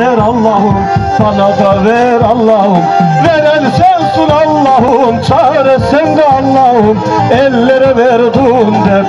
ver Allah'ım Sana da ver Allah'ım. Veren sensin Allah'ım Çare sende Allah'ım. Ellere verdin der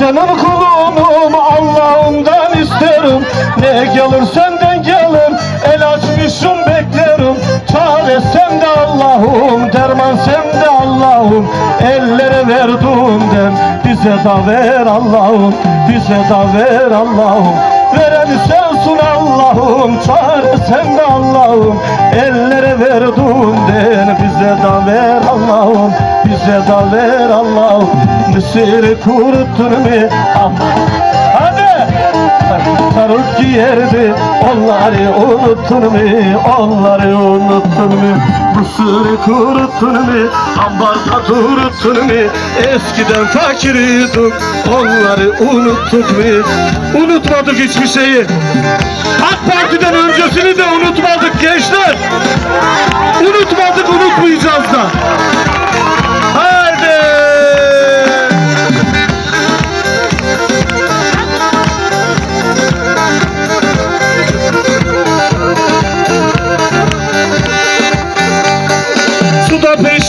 Senin kulunum Allah'ımdan isterim. Ne gelir senden gelir El açmışım beklerim. Çare sende Allah'ım Derman sende Allah'ım. Ellere verdiğinden Bize de ver Allah'ım. Bize de ver Allah'ım. Veren sensin Allah'ım Çare sende Allah'ım. Ellere verdiğinden Bize de ver Allah'ım. Bize de ver Allah'ım Mısır'ı kuruttun mu? Aman Hadi! Sarık giyerdi Onları unuttun mu? Onları unuttun mu? Mısır'ı kuruttun mu? Ambarda duruttun mu? Eskiden fakiriydik Onları unuttuk mu? Unutmadık hiçbir şeyi AK Parti'den öncesini de unutmadık gençler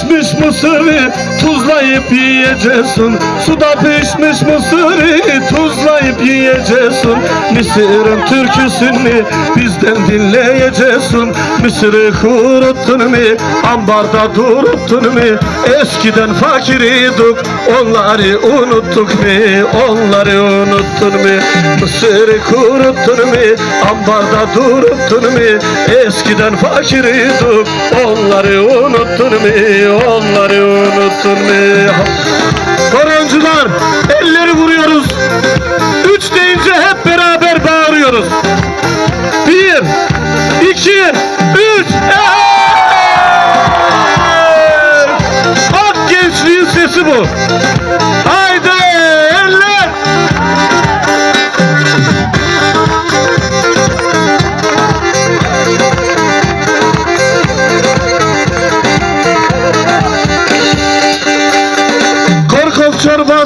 Suda pişmiş mısırı tuzlayıp yiyeceksin. Suda pişmiş mısırı tuzlayıp yiyeceksin. Mısır'ın türküsünü bizden dinleyeceksin. Mısır'ı kuruttun mu? Ambarda duruttun mu? Eskiden fakiriydik onları unuttuk mu? Onları unuttun mu? Mısır'ı kuruttun mu? Ambarda duruttun mu? Eskiden fakiriydik onları unuttun mu? Onları unuttun mu Koroncular elleri vuruyoruz. Üç deyince hep beraber bağırıyoruz. Bir, iki, üç. Hey! Bak gençliğin sesi bu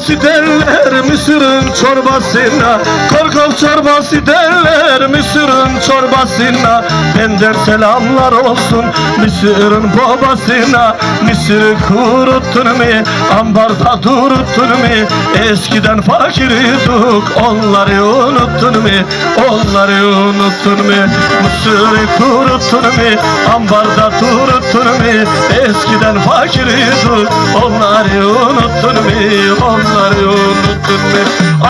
çorbası derler Mısır'ın çorbasına. Korkov çorbası derler Mısır'ın çorbasına. Benden selamlar olsun Mısır'ın babasına. Mısır'ı kuruttun mu? Ambarda duruttun mu? Eskiden fakiriydik Onları unuttun mu? Onları unuttun mu? Mısır'ı kuruttun mu? Ambarda duruttun mu? Eskiden fakiriydik Onları unuttun Onları unuttun